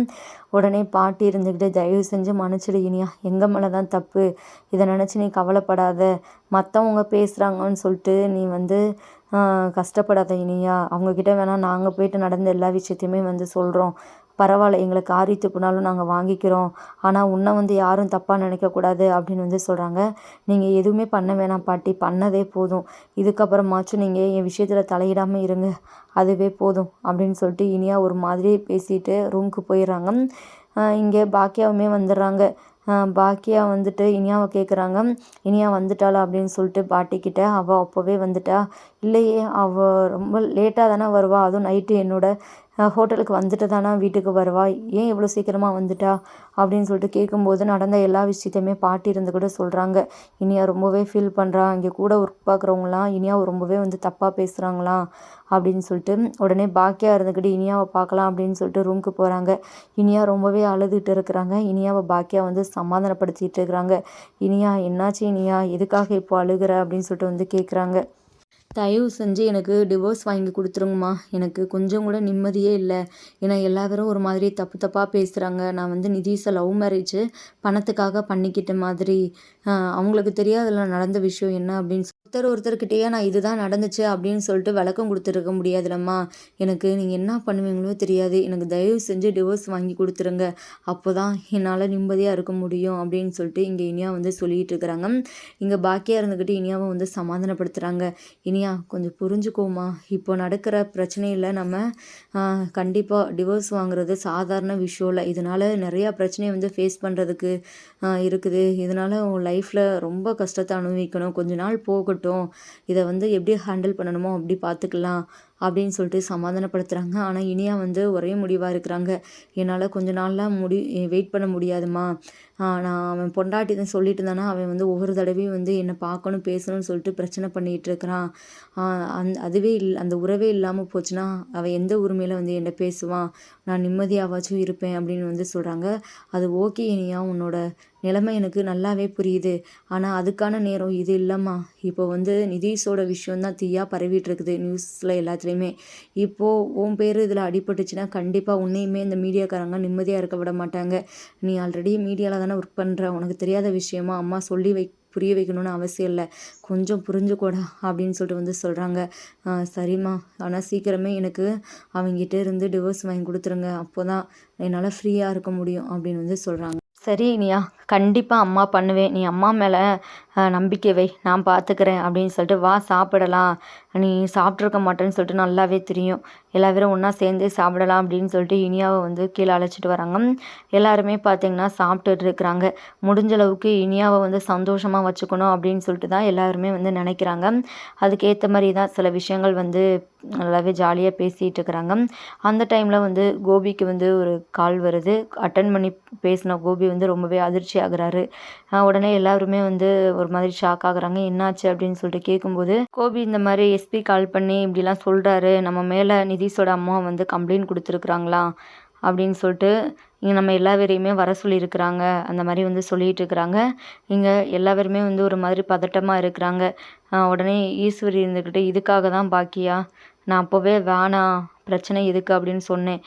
உடனே பாட்டி இருந்துக்கிட்டு தயவு செஞ்சு மன்னிச்சிடு இனியா. எங்கள் மேலே தான் தப்பு. இதை நினச்சி நீ கவலைப்படாத. மற்றவங்க பேசுகிறாங்கன்னு சொல்லிட்டு நீ வந்து கஷ்டப்படாத இனியா. அவங்கக்கிட்ட வேணால் நாங்கள் போயிட்டு நடந்த எல்லா விஷயத்தையுமே வந்து சொல்கிறோம் பரவாயில்ல எங்களுக்கு ஆரி துப்புனாலும் நாங்கள் வாங்கிக்கிறோம். ஆனால் உன்னை வந்து யாரும் தப்பாக நினைக்கக்கூடாது அப்படின்னு வந்து சொல்கிறாங்க நீங்கள் எதுவுமே பண்ண வேணாம் பாட்டி. பண்ணதே போதும். இதுக்கப்புறமாச்சும் நீங்கள் என் விஷயத்தில் தலையிடாமல் இருங்க. அதுவே போதும் அப்படின்னு சொல்லிட்டு இனியா ஒரு மாதிரி பேசிட்டு ரூமுக்கு போயிடுறாங்க. இங்கே பாக்கியாவுமே வந்துடுறாங்க. பாக்கியா வந்துட்டு இனியாவை கேட்குறாங்க இனியா வந்துட்டாளா அப்படின்னு சொல்லிட்டு பாட்டிக்கிட்ட அவள் அப்போவே வந்துட்டா. இல்லையே அவள் ரொம்ப லேட்டாக தானே வருவா. அதுவும் நைட்டு என்னோட ஹோட்டலுக்கு வந்துட்டு தானா வீட்டுக்கு வருவா. ஏன் இவ்வளோ சீக்கிரமாக வந்துட்டா? அப்படின்னு சொல்லிட்டு கேட்கும்போது நடந்த எல்லா விஷயத்தையுமே பாட்டி இருந்து கூட சொல்கிறாங்க இனியா ரொம்பவே ஃபீல் பண்ணுறா இங்கே கூட ஒர்க் பார்க்குறவங்களாம் இனியா ரொம்பவே வந்து தப்பாக பேசுகிறாங்களாம் அப்படின்னு சொல்லிட்டு உடனே பாக்கியா இருந்துக்கிட்டு இனியாவை பார்க்கலாம் அப்படின்னு சொல்லிட்டு ரூமுக்கு போகிறாங்க இனியா ரொம்பவே அழுதுகிட்டு இருக்கிறாங்க. இனியாவை பாக்கியா வந்து சமாதானப்படுத்திட்டு இருக்கிறாங்க. இனியா என்னாச்சு இனியா? எதுக்காக இப்போ அழுகிற? அப்படின்னு சொல்லிட்டு வந்து கேட்குறாங்க தயவு செஞ்சு எனக்கு டிவோர்ஸ் வாங்கி கொடுத்துருங்கம்மா. எனக்கு கொஞ்சம் கூட நிம்மதியே இல்லை. ஏன்னா எல்லா பேரும் ஒரு மாதிரி தப்பு தப்பாக பேசுகிறாங்க நான் வந்து நிதிஷை லவ் மேரேஜ் பணத்துக்காக பண்ணிக்கிட்ட மாதிரி. அவங்களுக்கு தெரியாதுல நடந்த விஷயம் என்ன அப்படின்னு ஒருத்தர் ஒருத்தர்கிட்டயே நான் இதுதான் நடந்துச்சு அப்படின்னு சொல்லிட்டு விளக்கம் கொடுத்துருக்க முடியாதுலம்மா எனக்கு நீங்கள் என்ன பண்ணுவீங்களோ தெரியாது. எனக்கு தயவு செஞ்சு டிவோர்ஸ் வாங்கி கொடுத்துருங்க. அப்போ தான் என்னால் நிம்மதியாக இருக்க முடியும் அப்படின்னு சொல்லிட்டு இங்கே இனியா வந்து சொல்லிகிட்டு இருக்கிறாங்க. இங்கே பாக்கியாக இருந்துக்கிட்டு இனியாவை வந்து சமாதானப்படுத்துகிறாங்க இனியா கொஞ்சம் புரிஞ்சுக்கோமா இப்போ நடக்கிற பிரச்சனையில் நம்ம கண்டிப்பாக டிவோர்ஸ் வாங்குறது சாதாரண விஷயம் இல்லை. இதனால் நிறையா பிரச்சனையை வந்து ஃபேஸ் பண்ணுறதுக்கு இருக்குது. இதனால் உன் லைஃப்பில் ரொம்ப கஷ்டத்தை அனுபவிக்கணும். கொஞ்ச நாள் போகட்டும். இதை வந்து எப்படி ஹேண்டில் பண்ணணுமோ அப்படி பார்த்துக்கலாம் அப்படின்னு சொல்லிட்டு சமாதானப்படுத்துகிறாங்க ஆனால் இனியா வந்து ஒரே முடிவாக இருக்கிறாங்க. என்னால் கொஞ்ச நாளெலாம் முடி வெயிட் பண்ண முடியாதுமா. நான் அவன் பொண்டாட்டி தான் சொல்லிட்டு இருந்தானா அவன் வந்து ஒவ்வொரு தடவையும் வந்து என்னை பார்க்கணும் பேசணும்னு சொல்லிட்டு பிரச்சனை பண்ணிகிட்டு இருக்கிறான். அந் அதுவே இல் அந்த உறவே இல்லாமல் போச்சுன்னா அவன் எந்த உரிமையில் வந்து என்னை பேசுவான்? நான் நிம்மதியாவாச்சும் இருப்பேன் அப்படின்னு வந்து சொல்கிறாங்க அது ஓகே இனியா உன்னோட நிலைமை எனக்கு நல்லாவே புரியுது. ஆனால் அதுக்கான நேரம் இது இல்லைம்மா. இப்போ வந்து நிதீஷோட விஷயம் தான் தீயாக பரவிட்டு இருக்குது. நியூஸில் எல்லாத்துலேயுமே. இப்போது உன் பேர் இதில் அடிபட்டுச்சுன்னா கண்டிப்பாக உன்னையுமே இந்த மீடியாக்காரங்க நிம்மதியாக இருக்க விட மாட்டாங்க. நீ ஆல்ரெடி மீடியாவில் தானே ஒர்க் பண்ணுற உனக்கு தெரியாத விஷயமா அம்மா சொல்லி வை புரிய வைக்கணும்னு அவசியம் இல்லை. கொஞ்சம் புரிஞ்சுக்கோடா அப்படின்னு சொல்லிட்டு வந்து சொல்கிறாங்க சரிம்மா. ஆனால் சீக்கிரமே எனக்கு அவங்ககிட்ட இருந்து டிவோர்ஸ் வாங்கி கொடுத்துருங்க. அப்போ தான் என்னால் ஃப்ரீயாக இருக்க முடியும் அப்படின்னு வந்து சொல்கிறாங்க சரி இனியா கண்டிப்பாக அம்மா பண்ணுவேன். நீ அம்மா மேலே நம்பிக்கை வை. நான் பார்த்துக்கிறேன் அப்படின்னு சொல்லிட்டு வா சாப்பிடலாம். நீ சாப்பிட்ருக்க மாட்டேன்னு சொல்லிட்டு நல்லாவே தெரியும். எல்லா பேரும் ஒன்றா சேர்ந்து சாப்பிடலாம் அப்படின்னு சொல்லிட்டு இனியாவை வந்து கீழே அழைச்சிட்டு வராங்க. எல்லாருமே பார்த்தீங்கன்னா சாப்பிட்டுட்டு இருக்கிறாங்க. முடிஞ்ச அளவுக்கு இனியாவை வந்து சந்தோஷமாக வச்சுக்கணும் அப்படின்னு சொல்லிட்டு தான் எல்லாருமே வந்து நினைக்கிறாங்க. அதுக்கேற்ற மாதிரி தான் சில விஷயங்கள் வந்து நல்லாவே ஜாலியாக பேசிகிட்டு இருக்கிறாங்க. அந்த டைமில் வந்து கோபிக்கு வந்து ஒரு கால் வருது. அட்டன் பண்ணி பேசின கோபி வந்து ரொம்பவே அதிர்ச்சி ஆகுறாரு. உடனே எல்லாருமே வந்து ஒரு மாதிரி ஷாக் ஆகுறாங்க. என்னாச்சு அப்படின்னு சொல்லிட்டு கேட்கும்போது கோபி இந்த மாதிரி எஸ்பி கால் பண்ணி இப்படிலாம் சொல்கிறாரு நம்ம மேலே நிதிஷோட அம்மா வந்து கம்ப்ளைண்ட் கொடுத்துருக்குறாங்களா? அப்படின்னு சொல்லிட்டு இங்கே நம்ம எல்லா பேரையுமே வர சொல்லியிருக்கிறாங்க. அந்த மாதிரி வந்து சொல்லிகிட்டு இருக்கிறாங்க. இங்கே எல்லா பேருமே வந்து ஒரு மாதிரி பதட்டமாக இருக்கிறாங்க. உடனே ஈஸ்வரி இருந்துக்கிட்டு இதுக்காக தான் பாக்கியா? நான் அப்போவே வேணாம். பிரச்சனை எதுக்கு? அப்படின்னு சொன்னேன்.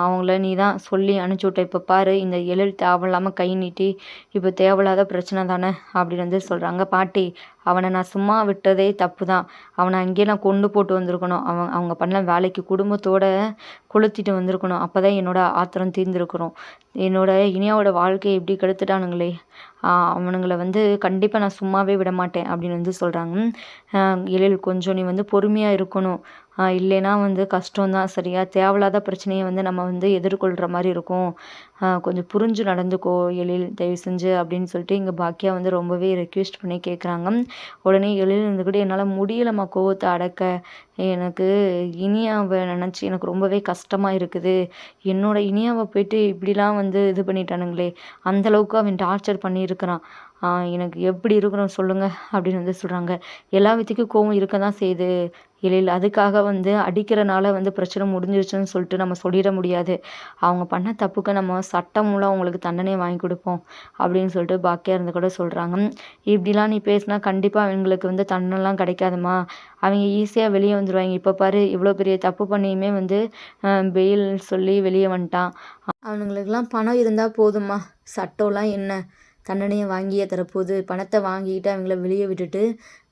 அவங்கள நீ தான் சொல்லி அனுப்பிச்சி இப்போ பாரு இந்த எழில் தேவையில்லாமல் கை நீட்டி இப்போ தேவையில்லாத பிரச்சனை தானே அப்படின்னு வந்து சொல்கிறாங்க பாட்டி அவனை நான் சும்மா விட்டதே தப்பு தான் அவனை அங்கேயே நான் கொண்டு போட்டு வந்திருக்கணும். அவன் அவங்க பண்ண வேலைக்கு குடும்பத்தோட கொளுத்திட்டு வந்திருக்கணும். அப்போ தான் என்னோடய ஆத்திரம் தீர்ந்துருக்கணும். என்னோட இனியாவோட வாழ்க்கையை எப்படி கெடுத்துட்டானுங்களே. அவனுங்களை வந்து கண்டிப்பாக நான் சும்மாவே விட மாட்டேன் அப்படின்னு வந்து சொல்கிறாங்க எழில் கொஞ்சம் நீ வந்து பொறுமையாக இருக்கணும். இல்லைன்னா வந்து கஷ்டம்தான் சரியா? தேவையில்லாத பிரச்சனையை வந்து நம்ம வந்து எதிர்கொள்கிற மாதிரி இருக்கும். கொஞ்சம் புரிஞ்சு நடந்துக்கோ எழில் தயவு செஞ்சு அப்படின்னு சொல்லிட்டு இங்கே பாக்கியா வந்து ரொம்பவே ரெக்வெஸ்ட் பண்ணி கேட்குறாங்க உடனே எழில் இருந்துக்கிட்டு என்னால் முடியலம்மா கோவத்தை அடக்க. எனக்கு இனியாவை நினச்சி எனக்கு ரொம்பவே கஷ்டமாக இருக்குது. என்னோட இனியாவை போயிட்டு இப்படிலாம் வந்து இது பண்ணிட்டானுங்களே. அந்தளவுக்கு அவன் டார்ச்சர் பண்ணியிருக்கிறான். எனக்கு எப்படி இருக்கணும் சொல்லுங்கள் அப்படின்னு வந்து சொல்கிறாங்க எல்லா விதத்துக்கும் கோவம் இருக்க தான் செய்யுது. இல்லை அதுக்காக வந்து அடிக்கிறனால வந்து பிரச்சனை முடிஞ்சிருச்சுன்னு சொல்லிட்டு நம்ம சொல்லிட முடியாது. அவங்க பண்ண தப்புக்கு நம்ம சட்டம் மூலம் அவங்களுக்கு தண்டனை வாங்கி கொடுப்போம் அப்படின்னு சொல்லிட்டு பாக்கியா இருந்து கூட சொல்கிறாங்க இப்படிலாம் நீ பேசினா கண்டிப்பாக அவங்களுக்கு வந்து தண்டனைலாம் கிடைக்காதுமா அவங்க ஈஸியாக வெளியே வந்துடுவாங்க இப்போ பாரு இவ்வளோ பெரிய தப்பு பண்ணியுமே வந்து பெயில் சொல்லி வெளியே வந்துட்டான். அவனுங்களுக்கெல்லாம் பணம் இருந்தால் போதுமா சட்டம்லாம் என்ன? தண்டனையை வாங்கியே தரப்போகுது. பணத்தை வாங்கிக்கிட்டு அவங்கள வெளியே விட்டுட்டு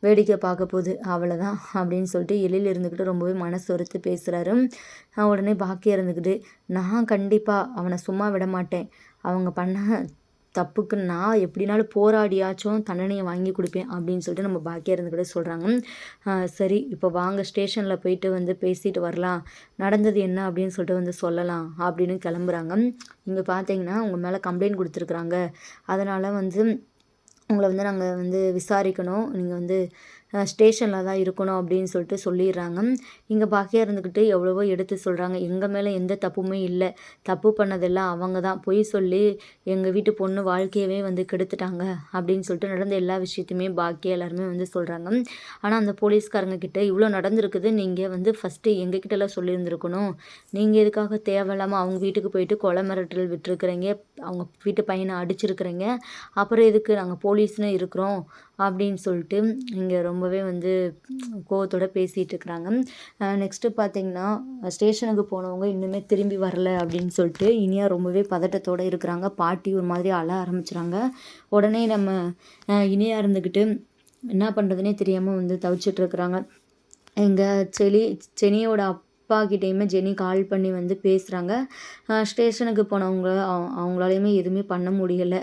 வேடிக்கை பார்க்க போகுது. அவ்வளோதான் அப்படின்னு சொல்லிட்டு எழில் இருந்துக்கிட்டு ரொம்பவே மனசு ஒருத்து பேசுகிறாரு உடனே பாக்கியாக இருந்துக்கிட்டு நான் கண்டிப்பாக அவனை சும்மா விட மாட்டேன். அவங்க பண்ண தப்புக்கு நான் எப்படினாலும் போராடியாச்சும் தண்டனையை வாங்கி கொடுப்பேன் அப்படின்னு சொல்லிட்டு நம்ம பாக்கியா இருந்து கூட சொல்கிறாங்க சரி இப்போ வாங்க ஸ்டேஷனில் போயிட்டு வந்து பேசிட்டு வரலாம். நடந்தது என்ன அப்படின்னு சொல்லிட்டு வந்து சொல்லலாம் அப்படின்னு கிளம்புறாங்க. இங்கே பார்த்தீங்கன்னா உங்கள் மேலே கம்ப்ளைண்ட் கொடுத்துருக்குறாங்க. அதனால் வந்து உங்களை வந்து நாங்கள் வந்து விசாரிக்கணும். நீங்கள் வந்து ஸ்டேஷனில் தான் இருக்கணும் அப்படின்னு சொல்லிட்டு சொல்லிடுறாங்க. இங்கே பாக்கியாக இருந்துக்கிட்டு எவ்வளவோ எடுத்து சொல்கிறாங்க எங்கள் மேலே எந்த தப்புமே இல்லை. தப்பு பண்ணதெல்லாம் அவங்க தான். பொய் சொல்லி எங்கள் வீட்டு பொண்ணு வாழ்க்கையவே வந்து கெடுத்துட்டாங்க அப்படின்னு சொல்லிட்டு நடந்த எல்லா விஷயத்தையுமே பாக்கியா எல்லாருமே வந்து சொல்கிறாங்க ஆனால் அந்த போலீஸ்காரங்க கிட்ட இவ்வளோ நடந்திருக்குது. நீங்கள் வந்து ஃபஸ்ட்டு எங்ககிட்டலாம் சொல்லியிருந்துருக்கணும். நீங்கள் எதுக்காக தேவையில்லாமல் அவங்க வீட்டுக்கு போயிட்டு கொலை மிரட்டல் விட்டுருக்குறீங்க? அவங்க வீட்டு பையனை அடிச்சிருக்கிறீங்க. அப்புறம் எதுக்கு நாங்கள் போலீஸ்னு இருக்கிறோம்? அப்படின்னு சொல்லிட்டு இங்கே ரொம்பவே வந்து கோவத்தோட பேசிகிட்டு இருக்கிறாங்க. நெக்ஸ்ட்டு பார்த்தீங்கன்னா ஸ்டேஷனுக்கு போனவங்க இன்னுமே திரும்பி வரல அப்படின்னு சொல்லிட்டு இனியா ரொம்பவே பதட்டத்தோடு இருக்கிறாங்க. பாட்டி ஒரு மாதிரி அழ ஆரம்பிச்சுறாங்க. உடனே நம்ம இனியா இருந்துக்கிட்டு என்ன பண்ணுறதுனே தெரியாமல் வந்து தவிச்சிட்ருக்குறாங்க எங்கள் செலி செனியோட அப்பா கிட்டேயுமே ஜெனி கால் பண்ணி வந்து பேசுகிறாங்க ஸ்டேஷனுக்கு போனவங்க அவங்களாலையுமே எதுவுமே பண்ண முடியலை.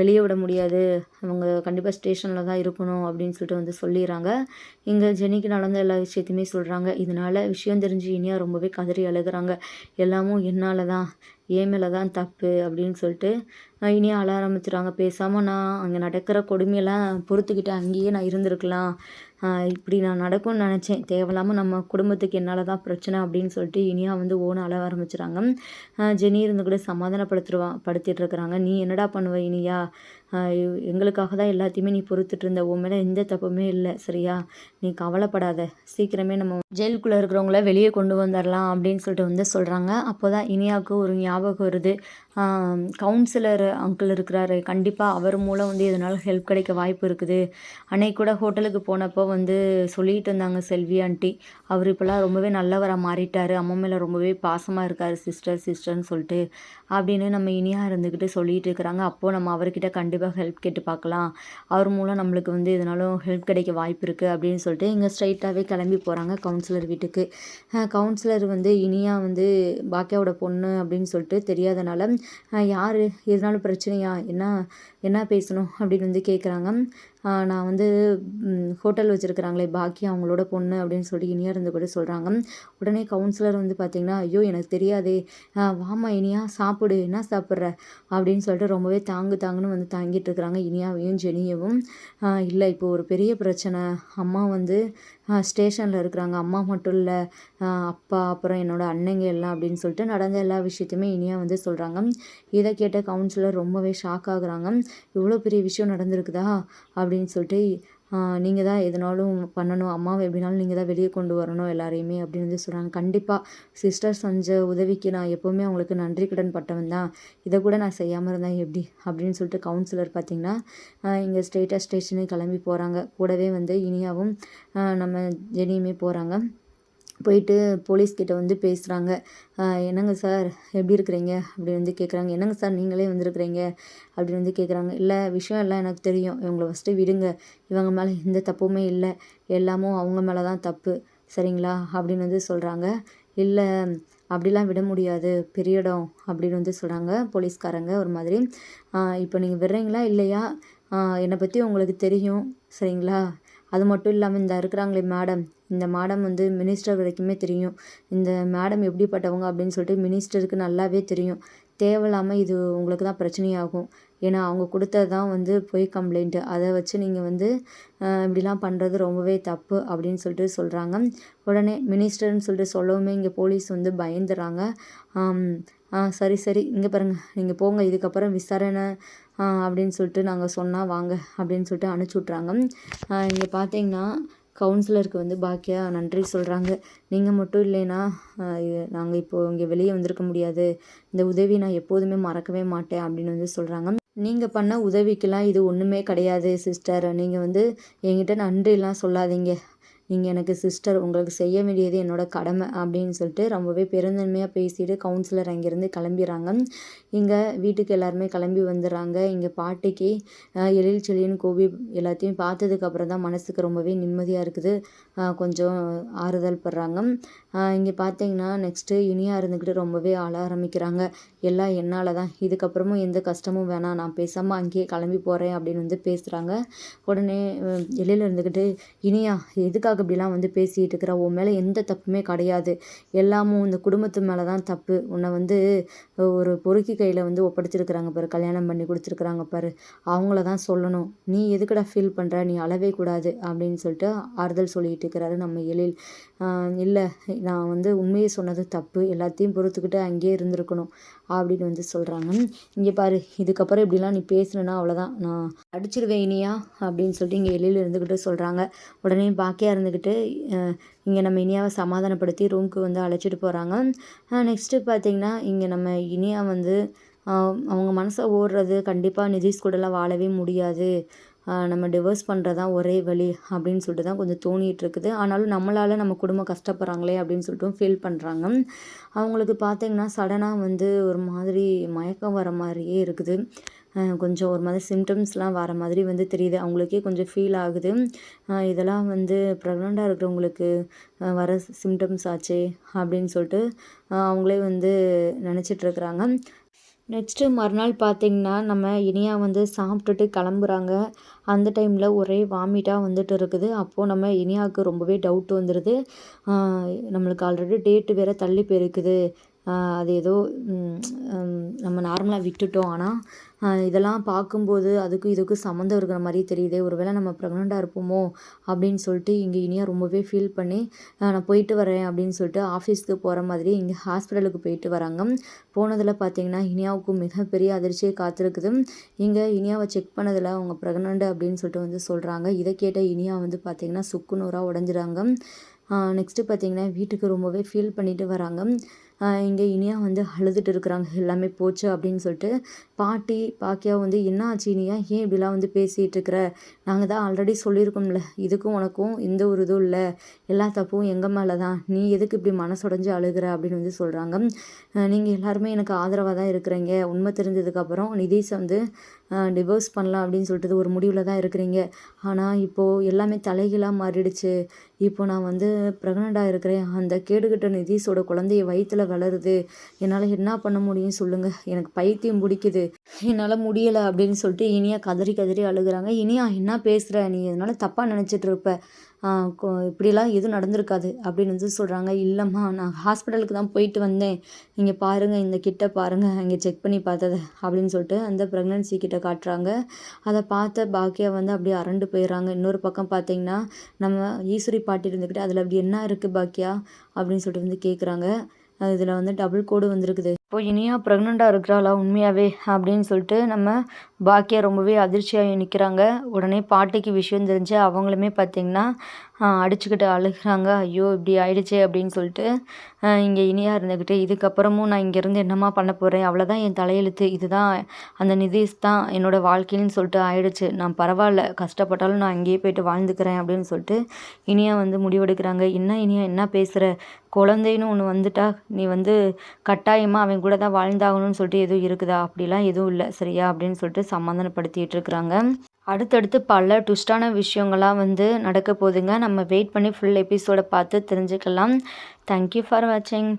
வெளியே விட முடியாது. அவங்க கண்டிப்பாக ஸ்டேஷனில் தான் இருக்கணும் அப்படின்னு சொல்லிட்டு வந்து சொல்லிடுறாங்க. இங்கே ஜெனிக்கு நடந்த எல்லா விஷயத்தையுமே சொல்கிறாங்க இதனால் விஷயம் தெரிஞ்சு இனியா ரொம்பவே கதறி அழுகிறாங்க. எல்லாமும் என்னால் தான் ஏன் மேலே தான் தப்பு அப்படின்னு சொல்லிட்டு இனியா அழ ஆரம்பிச்சுறாங்க பேசாமல் நான் அங்கே நடக்கிற கொடுமையெல்லாம் பொறுத்துக்கிட்டு அங்கேயே நான் இருந்திருக்கலாம். இப்படி நான் நடக்கும்னு நினச்சேன். தேவையில்லாமல் நம்ம குடும்பத்துக்கு என்னால் தான் பிரச்சனை அப்படின்னு சொல்லிட்டு இனியா வந்து ஓன அழ ஆரம்பிச்சுறாங்க ஜெனி இருந்து கூட சமாதானப்படுத்துருவா படுத்திட்டு இருக்கிறாங்க. நீ என்னடா பண்ணுவ இனியா? எங்களுக்காக தான் எல்லாத்தையுமே நீ பொறுத்துட்டு இருந்த. உன் மேலே எந்த தப்புமே இல்லை சரியா? நீ கவலைப்படாத. சீக்கிரமே நம்ம ஜெயிலுக்குள்ளே இருக்கிறவங்கள வெளியே கொண்டு வந்துடலாம் அப்படின்னு சொல்லிட்டு வந்து சொல்கிறாங்க அப்போ தான் இனியாவுக்கு ஒரு ஞாபகம் வருது. கவுன்சிலர் அங்கிள் இருக்கிறாரு. கண்டிப்பாக அவர் மூலம் வந்து எதனால ஹெல்ப் கிடைக்க வாய்ப்பு இருக்குது. அன்னைக்கு கூட ஹோட்டலுக்கு போனப்போ வந்து சொல்லிட்டு இருந்தாங்க செல்வி ஆண்டி. அவர் இப்போல்லாம் ரொம்பவே நல்லவராக மாறிட்டார். அம்மா மேலே ரொம்பவே பாசமாக இருக்கார் சிஸ்டர் சிஸ்டர்னு சொல்லிட்டு. அப்படின்னு நம்ம இனியாக இருந்துக்கிட்டு சொல்லிட்டு இருக்கிறாங்க. அப்போது நம்ம அவர்கிட்ட கண்டிப்பாக ஹெல்ப் கேட்டு பார்க்கலாம். அவர் மூலம் நம்மளுக்கு வந்து எதுனாலும் ஹெல்ப் கிடைக்க வாய்ப்பு இருக்குது அப்படின்னு சொல்லிட்டு இங்கே ஸ்ட்ரைட்டாகவே கிளம்பி போகிறாங்க கவுன்சிலர் வீட்டுக்கு. கவுன்சிலர் வந்து இனியா வந்து பாக்கியாவோட பொண்ணு அப்படின்னு சொல்லிட்டு தெரியாதனால யார் எதனாலும் பிரச்சனையா என்ன என்ன பேசணும் அப்படின்னு வந்து கேட்குறாங்க நான் வந்து ஹோட்டல் வச்சுருக்குறாங்களே பாக்கி அவங்களோட பொண்ணு அப்படின்னு சொல்லி இனியா இருந்து கூட சொல்கிறாங்க உடனே கவுன்சிலர் வந்து பார்த்திங்கன்னா ஐயோ எனக்கு தெரியாதே. வாமா இனியா சாப்பிடு. என்ன சாப்பிட்ற? அப்படின்னு சொல்லிட்டு ரொம்பவே தாங்கு தாங்குன்னு வந்து தாங்கிட்டு இருக்கிறாங்க இனியாவையும் ஜெனியவும். இல்லை இப்போ ஒரு பெரிய பிரச்சனை. அம்மா வந்து ஸ்டேஷனில் இருக்கிறாங்க. அம்மா மட்டும் இல்லை அப்பா அப்புறம் என்னோடய அண்ணங்க எல்லாம் அப்படின்னு சொல்லிட்டு நடந்த எல்லா விஷயத்தையுமே இனியா வந்து சொல்கிறாங்க இதை கேட்ட கவுன்சிலர் ரொம்பவே ஷாக் ஆகுறாங்க. இவ்வளோ பெரிய விஷயம் நடந்திருக்குதா? அப்படின்னு சொல்லிட்டு நீங்கள் தான் எதுனாலும் பண்ணணும். அம்மாவை எப்படினாலும் நீங்கள் தான் வெளியே கொண்டு வரணும் எல்லாரையுமே அப்படின்னு வந்து சொல்கிறாங்க கண்டிப்பாக சிஸ்டர் செஞ்ச உதவிக்கு நான் எப்போவுமே அவங்களுக்கு நன்றி கடன் பட்டவன் தான். இதை கூட நான் செய்யாமல் இருந்தேன் எப்படி? அப்படின்னு சொல்லிட்டு கவுன்சிலர் பார்த்திங்கன்னா இங்கே ஸ்டேட்டஸ் ஸ்டேஷனுக்கு கிளம்பி போகிறாங்க கூடவே வந்து இனியாவும் நம்ம ஜெனியுமே போகிறாங்க போயிட்டு போலீஸ்கிட்ட வந்து பேசுகிறாங்க என்னங்க சார்? எப்படி இருக்கிறீங்க? அப்படின்னு வந்து கேட்குறாங்க என்னங்க சார்? நீங்களே வந்திருக்கிறீங்க? அப்படின்னு வந்து கேட்குறாங்க இல்லை விஷயம் எல்லாம் எனக்கு தெரியும். இவங்களை ஃபஸ்ட்டு விடுங்க. இவங்க மேலே எந்த தப்புமே இல்லை. எல்லாமும் அவங்க மேலே தான் தப்பு. சரிங்களா? அப்படின்னு வந்து சொல்கிறாங்க இல்லை அப்படிலாம் விட முடியாது. பெரிய இடம். அப்படின்னு வந்து சொல்கிறாங்க போலீஸ்காரங்க ஒரு மாதிரி. இப்போ நீங்கள் விடுறீங்களா? இல்லையா? என்னை பற்றி உங்களுக்கு தெரியும். சரிங்களா? அது மட்டும் இல்லாமல் இந்த இருக்கிறாங்களே மேடம் இந்த மேடம் வந்து மினிஸ்டர் வரைக்குமே தெரியும். இந்த மேடம் எப்படிப்பட்டவங்க அப்படின்னு சொல்லிட்டு மினிஸ்டருக்கு நல்லாவே தெரியும். தேவையில்லாமல் இது உங்களுக்கு தான் பிரச்சனையாகும். ஏன்னா அவங்க கொடுத்தது தான் வந்து பொய் கம்ப்ளைண்ட்டு அதை வச்சு நீங்கள் வந்து இப்படிலாம் பண்ணுறது ரொம்பவே தப்பு அப்படின்னு சொல்லிட்டு சொல்கிறாங்க உடனே மினிஸ்டர்னு சொல்லிட்டு சொல்லவுமே இங்கே போலீஸ் வந்து பயந்துடுறாங்க சரி சரி. இங்கே பாருங்கள் நீங்கள் போங்க. இதுக்கப்புறம் விசாரணை அப்படின்னு சொல்லிட்டு நாங்கள் சொன்னால் வாங்க அப்படின்னு சொல்லிட்டு அனுப்பிச்சி விட்றாங்க இங்கே பார்த்தீங்கன்னா கவுன்சிலருக்கு வந்து பாக்கியா நன்றி சொல்கிறாங்க நீங்கள் மட்டும் இல்லைன்னா நாங்கள் இப்போது இங்கே வெளியே வந்திருக்க முடியாது. இந்த உதவி நான் எப்போதுமே மறக்கவே மாட்டேன் அப்படின்னு வந்து சொல்கிறாங்க நீங்கள் பண்ண உதவிக்கெலாம் இது ஒன்றுமே கிடையாது சிஸ்டர் நீங்கள் வந்து என்கிட்ட நன்றிலாம் சொல்லாதீங்க. நீங்கள் எனக்கு சிஸ்டர் உங்களுக்கு செய்ய வேண்டியது என்னோடய கடமை அப்படின்னு சொல்லிட்டு ரொம்பவே பெருந்தன்மையாக பேசிட்டு கவுன்சிலர் அங்கேருந்து கிளம்பிடுறாங்க. இங்கே வீட்டுக்கு எல்லாருமே கிளம்பி வந்துடுறாங்க. இங்கே பாட்டிக்கு எழில் செழியன் கோபி எல்லாத்தையும் பார்த்ததுக்கப்புறம் தான் மனசுக்கு ரொம்பவே நிம்மதியாக இருக்குது. கொஞ்சம் ஆறுதல் படுறாங்க. இங்கே பார்த்தீங்கன்னா நெக்ஸ்ட்டு இனியாக இருந்துக்கிட்டு ரொம்பவே ஆள ஆரம்பிக்கிறாங்க. எல்லாம் என்னால் தான். இதுக்கப்புறமும் எந்த கஷ்டமும் வேணாம். நான் பேசாமல் அங்கேயே கிளம்பி போகிறேன் அப்படின்னு வந்து பேசுகிறாங்க உடனே எல்லையில் இருந்துக்கிட்டு இனியா எதுக்காக இப்படிலாம் வந்து பேசிகிட்டு இருக்கிற? உன் மேலே எந்த தப்புமே கிடையாது. எல்லாமும் இந்த குடும்பத்து மேலே தான் தப்பு. உன்னை வந்து ஒரு பொறுக்கி கையில் வந்து ஒப்படைச்சிருக்கிறாங்க பாரு. கல்யாணம் பண்ணி கொடுத்துருக்குறாங்க பாரு. அவங்கள தான் சொல்லணும். நீ எதுக்கடா ஃபீல் பண்ணுற நீ அழவே கூடாது அப்படின்னு சொல்லிட்டு ஆறுதல் சொல்லிட்டு இருக்கிறாரு நம்ம எழில். இல்லை நான் வந்து உண்மையை சொன்னது தப்பு எல்லாத்தையும் பொறுத்துக்கிட்டு அங்கேயே இருந்திருக்கணும் அப்படின்னு வந்து சொல்கிறாங்க இங்கே பாரு இதுக்கப்புறம் இப்படிலாம் நீ பேசுனேன்னா அவ்வளோதான் நான் அடிச்சிருவேன் இனியா அப்படின்னு சொல்லிட்டு இங்கே எழில் இருந்துக்கிட்டு சொல்கிறாங்க உடனே பாக்கியாக இருந்துக்கிட்டு இங்கே நம்ம இனியாவை சமாதானப்படுத்தி ரூமுக்கு வந்து அழைச்சிட்டு போகிறாங்க நெக்ஸ்ட்டு பார்த்திங்கன்னா இங்கே நம்ம இனியா வந்து அவங்க மனசை ஓடுறது கண்டிப்பாக நிதிஷ் கூடலாம் வாழவே முடியாது. நம்ம டிவோர்ஸ் பண்ணுறது தான் ஒரே வழி அப்படின்னு சொல்லிட்டு தான் கொஞ்சம் தோணிகிட்டு இருக்குது. ஆனாலும் நம்மளால் நம்ம குடும்பம் கஷ்டப்படுறாங்களே அப்படின்னு சொல்லிட்டு ஃபீல் பண்ணுறாங்க அவங்களுக்கு பார்த்திங்கன்னா சடனாக வந்து ஒரு மாதிரி மயக்கம் வர மாதிரியே இருக்குது. கொஞ்சம் ஒரு மாதிரி சிம்டம்ஸ்லாம் வர மாதிரி வந்து தெரியுது. அவங்களுக்கே கொஞ்சம் ஃபீல் ஆகுது. இதெல்லாம் வந்து ப்ரெக்னெண்ட்டாக இருக்கிறவங்களுக்கு வர சிம்டம்ஸ் ஆச்சே அப்படின்னு சொல்லிட்டு அவங்களே வந்து நினச்சிட்ருக்குறாங்க நெக்ஸ்ட்டு மறுநாள் பார்த்திங்கன்னா நம்ம இனியா வந்து சாப்பிட்டுட்டு கிளம்புறாங்க. அந்த டைமில் ஒரே வாமிட்டாக வந்துட்டு இருக்குது. அப்போது நம்ம இனியாவுக்கு ரொம்பவே டவுட் வந்துடுது நம்மளுக்கு ஆல்ரெடி டேட்டு வேறு தள்ளி போயிருக்குது. அது ஏதோ நம்ம நார்மலாக விட்டுட்டோம். ஆனால் இதெல்லாம் பார்க்கும்போது அதுக்கும் இதுக்கும் சம்மந்தம் இருக்கிற மாதிரி தெரியுதே. ஒரு வேளை நம்ம ப்ரெக்னெண்ட்டாக இருப்போமோ அப்படின்னு சொல்லிட்டு இங்கே இனியா ரொம்பவே ஃபீல் பண்ணி நான் போயிட்டு வரேன் அப்படின்னு சொல்லிட்டு ஆஃபீஸ்க்கு போகிற மாதிரி இங்கே ஹாஸ்பிட்டலுக்கு போயிட்டு வராங்க. போனதில் பார்த்தீங்கன்னா இனியாவுக்கும் மிகப்பெரிய அதிர்ச்சியை காத்திருக்குது. இங்கே இனியாவை செக் பண்ணதில் அவங்க ப்ரெக்னெண்ட் அப்படின்னு சொல்லிட்டு வந்து சொல்கிறாங்க இதை கேட்ட இனியா வந்து பார்த்திங்கன்னா சுக்குநூறாக உடஞ்சிறாங்க. நெக்ஸ்ட்டு பார்த்திங்கன்னா வீட்டுக்கு ரொம்பவே ஃபீல் பண்ணிட்டு வராங்க. இங்கே இனியா வந்து அழுதுட்டு இருக்கிறாங்க. எல்லாமே போச்சு அப்படின்னு சொல்லிட்டு பாட்டி பாக்கியா வந்து என்ன ஆச்சு இனியா? ஏன் இப்படிலாம் வந்து பேசிகிட்டு இருக்கிற? நாங்கள் தான் ஆல்ரெடி சொல்லியிருக்கோம்ல இதுக்கும் உனக்கும் எந்த ஒரு இதுவும் இல்லை. எல்லா தப்பும் எங்கள் மேலே தான் நீ எதுக்கு இப்படி மனசுடைஞ்சு அழுகிற? அப்படின்னு வந்து சொல்கிறாங்க நீங்கள் எல்லாருமே எனக்கு ஆதரவாக தான் இருக்கிறீங்க. உண்மை தெரிஞ்சதுக்கப்புறம் நிதிஷ் வந்து டிவோர்ஸ் பண்ணலாம் அப்படின்னு சொல்லிட்டு ஒரு முடிவில் தான் இருக்கிறீங்க. ஆனால் இப்போது எல்லாமே தலைகீழாக மாறிடுச்சு. இப்போ நான் வந்து ப்ரெக்னெண்ட்டாக இருக்கிறேன். அந்த கேடுகட்ட நிதிஷோட குழந்தைய வயிற்றில் வளருது. என்னால் என்ன பண்ண முடியும் சொல்லுங்கள் எனக்கு பைத்தியம் பிடிக்குது. என்னால் முடியலை அப்படின்னு சொல்லிட்டு இனியா கதறி கதறி அழுகுறாங்க. இனியா என்ன பேசுகிற நீ அதனால் தப்பாக நினச்சிட்டு இருப்ப. கோ இப்படிலாம் எதுவும் நடந்திருக்காது அப்படின்னு வந்து சொல்கிறாங்க இல்லைம்மா நான் ஹாஸ்பிட்டலுக்கு தான் போயிட்டு வந்தேன். இங்கே பாருங்கள் இந்த கிட்ட பாருங்கள் இங்கே செக் பண்ணி பார்த்தத அப்படின்னு சொல்லிட்டு அந்த ப்ரெக்னன்சி கிட்ட காட்டுறாங்க. அதை பார்த்த பாக்கியா வந்து அப்படியே அரண்டு போயிடுறாங்க. இன்னொரு பக்கம் பார்த்தீங்கன்னா நம்ம ஈஸ்வரி பாட்டி இருந்துக்கிட்டு அதில் அப்படி என்ன இருக்குது பாக்கியா? அப்படின்னு சொல்லிட்டு வந்து கேட்குறாங்க இதில் வந்து டபுள் கோடு வந்திருக்குது. இப்போ இனியா ப்ரெக்னெண்ட்டாக இருக்கிறாளா உண்மையாகவே அப்படின்னு சொல்லிட்டு நம்ம பாக்கியா ரொம்பவே அதிர்ச்சியாக நிற்கிறாங்க. உடனே பாட்டிக்கு விஷயம் தெரிஞ்சு அவங்களுமே பார்த்திங்கன்னா அடிச்சுக்கிட்டு அழுகிறாங்க. ஐயோ இப்படி ஆயிடுச்சே அப்படின்னு சொல்லிட்டு இங்கே இனியாக இருந்துக்கிட்டு இதுக்கப்புறமும் நான் இங்கேருந்து என்னம்மா பண்ண போகிறேன் அவ்வளோதான் என் தலையெழுத்து. இதுதான் அந்த நிதிஷ் தான் என்னோடய வாழ்க்கைன்னு சொல்லிட்டு ஆயிடுச்சு. நான் பரவாயில்ல. கஷ்டப்பட்டாலும் நான் அங்கேயே போயிட்டு வாழ்ந்துக்கிறேன் அப்படின்னு சொல்லிட்டு இனியா வந்து முடிவெடுக்கிறாங்க. என்ன இனியா என்ன பேசுகிற குழந்தைன்னு ஒன்று வந்துட்டா நீ வந்து கட்டாயமாக அவன் கூட தான் வாழ்ந்தாகணும்னு சொல்லிட்டு எதுவும் இருக்குதா? அப்படிலாம் எதுவும் இல்லை. சரியா? அப்படின்னு சொல்லிட்டு சமாதானப்படுத்திட்டு இருக்கிறாங்க. அடுத்தடுத்து பல ட்விஸ்டான விஷயங்கள்லாம் வந்து நடக்க போகுதுங்க. நம்ம வெயிட் பண்ணி ஃபுல் எபிசோடை பார்த்து தெரிஞ்சுக்கலாம். தேங்க்யூ ஃபார் வாட்சிங்